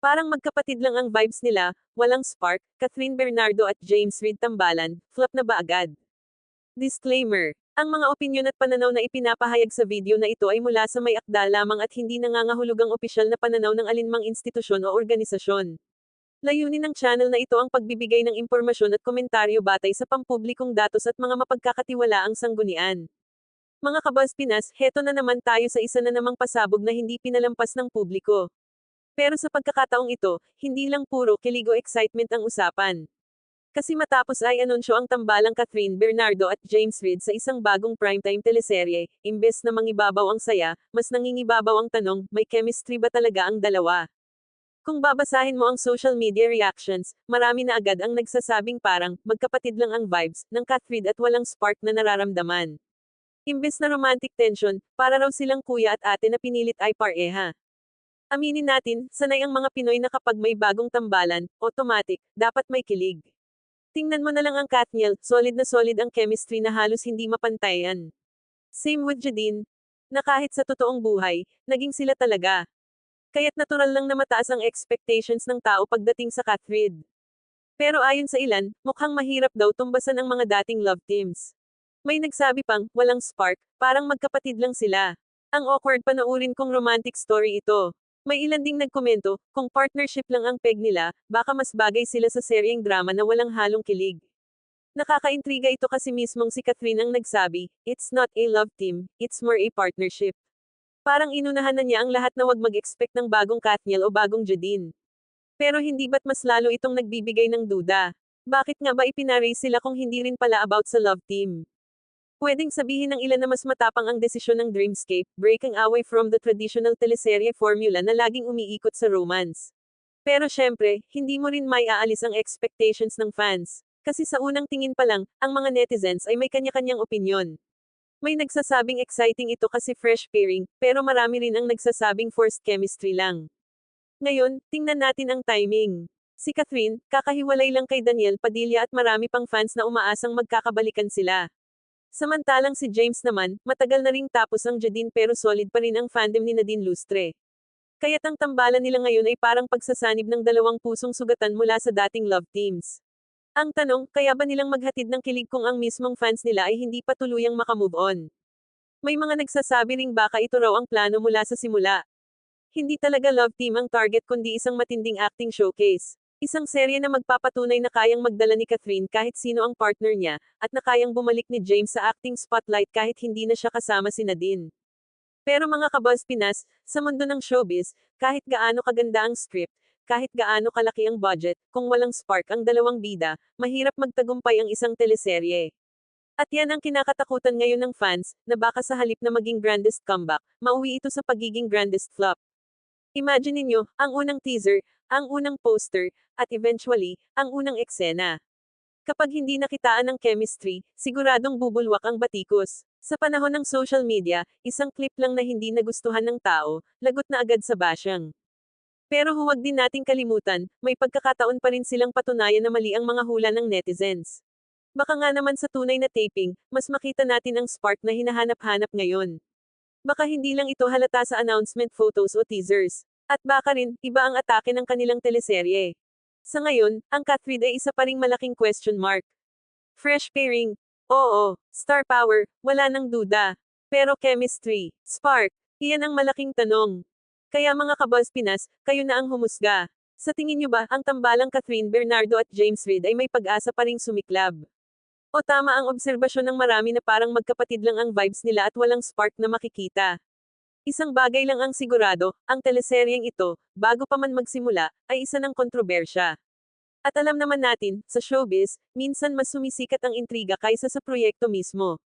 Parang magkapatid lang ang vibes nila, walang spark, Catherine Bernardo at James Reid tambalan, flop na ba agad? Disclaimer. Ang mga opinyon at pananaw na ipinapahayag sa video na ito ay mula sa may akda lamang at hindi nangangahulugang opisyal na pananaw ng alinmang institusyon o organisasyon. Layunin ng channel na ito ang pagbibigay ng impormasyon at komentaryo batay sa pampublikong datos at mga mapagkakatiwalaang sanggunian. Mga kabas Pinas, heto na naman tayo sa isa na namang pasabog na hindi pinalampas ng publiko. Pero sa pagkakataong ito, hindi lang puro kilig o excitement ang usapan. Kasi matapos ay anunsyo ang tambalang Catherine Bernardo at James Reid sa isang bagong primetime teleserye, imbes na mangibabaw ang saya, mas nangingibabaw ang tanong, may chemistry ba talaga ang dalawa? Kung babasahin mo ang social media reactions, marami na agad ang nagsasabing parang, magkapatid lang ang vibes, ng Catherine at walang spark na nararamdaman. Imbes na romantic tension, para raw silang kuya at ate na pinilit ay pareha. Aminin natin, sanay ang mga Pinoy na kapag may bagong tambalan, automatic, dapat may kilig. Tingnan mo na lang ang Katniel, solid na solid ang chemistry na halos hindi mapantayan. Same with Jadine, na kahit sa totoong buhay, naging sila talaga. Kaya't natural lang na mataas ang expectations ng tao pagdating sa Catherine. Pero ayon sa ilan, mukhang mahirap daw tumbasan ang mga dating love teams. May nagsabi pang, walang spark, parang magkapatid lang sila. Ang awkward panoorin kong romantic story ito. May ilan ding nagkomento, kung partnership lang ang peg nila, baka mas bagay sila sa seryeng drama na walang halong kilig. Nakakaintriga ito kasi mismong si Catherine ang nagsabi, it's not a love team, it's more a partnership. Parang inunahan na niya ang lahat na wag mag-expect ng bagong Katniel o bagong Jadine. Pero hindi ba't mas lalo itong nagbibigay ng duda? Bakit nga ba ipinaraise sila kung hindi rin pala about sa love team? Pwedeng sabihin ng ilan na mas matapang ang desisyon ng Dreamscape, breaking away from the traditional teleserye formula na laging umiikot sa romance. Pero syempre, hindi mo rin may aalis ang expectations ng fans. Kasi sa unang tingin pa lang, ang mga netizens ay may kanya-kanyang opinyon. May nagsasabing exciting ito kasi fresh pairing, pero marami rin ang nagsasabing forced chemistry lang. Ngayon, tingnan natin ang timing. Si Catherine, kakahiwalay lang kay Daniel Padilla at marami pang fans na umaasang magkakabalikan sila. Samantalang si James naman, matagal na ring tapos ang Jadine pero solid pa rin ang fandom ni Nadine Lustre. Kaya't ang tambalan nila ngayon ay parang pagsasanib ng dalawang pusong sugatan mula sa dating love teams. Ang tanong, kaya ba nilang maghatid ng kilig kung ang mismong fans nila ay hindi pa tuluyang makamove on? May mga nagsasabi ring baka ito raw ang plano mula sa simula. Hindi talaga love team ang target kundi isang matinding acting showcase. Isang serye na magpapatunay na kayang magdala ni Catherine kahit sino ang partner niya, at na kayang bumalik ni James sa acting spotlight kahit hindi na siya kasama si Nadine. Pero mga kabaz Pinas, sa mundo ng showbiz, kahit gaano kaganda ang script, kahit gaano kalaki ang budget, kung walang spark ang dalawang bida, mahirap magtagumpay ang isang teleserye. At yan ang kinakatakutan ngayon ng fans, na baka sa halip na maging grandest comeback, mauwi ito sa pagiging grandest flop. Imagine ninyo, ang unang teaser, ang unang poster, at eventually, ang unang eksena. Kapag hindi nakitaan ng chemistry, siguradong bubulwak ang batikos. Sa panahon ng social media, isang clip lang na hindi nagustuhan ng tao, lagot na agad sa basyang. Pero huwag din nating kalimutan, may pagkakataon pa rin silang patunayan na mali ang mga hula ng netizens. Baka nga naman sa tunay na taping, mas makita natin ang spark na hinahanap-hanap ngayon. Baka hindi lang ito halata sa announcement photos o teasers. At baka rin, iba ang atake ng kanilang teleserye. Sa ngayon, ang Catherine ay isa pa ring malaking question mark. Fresh pairing. Oo, star power, wala nang duda. Pero chemistry, spark, iyan ang malaking tanong. Kaya mga kabaz Pinas, kayo na ang humusga. Sa tingin nyo ba, ang tambalang Catherine Bernardo at James Reid ay may pag-asa pa ring sumiklab? O tama ang obserbasyon ng marami na parang magkapatid lang ang vibes nila at walang spark na makikita? Isang bagay lang ang sigurado, ang teleseryeng ito, bago pa man magsimula, ay isa ng kontrobersya. At alam naman natin, sa showbiz, minsan mas sumisikat ang intriga kaysa sa proyekto mismo.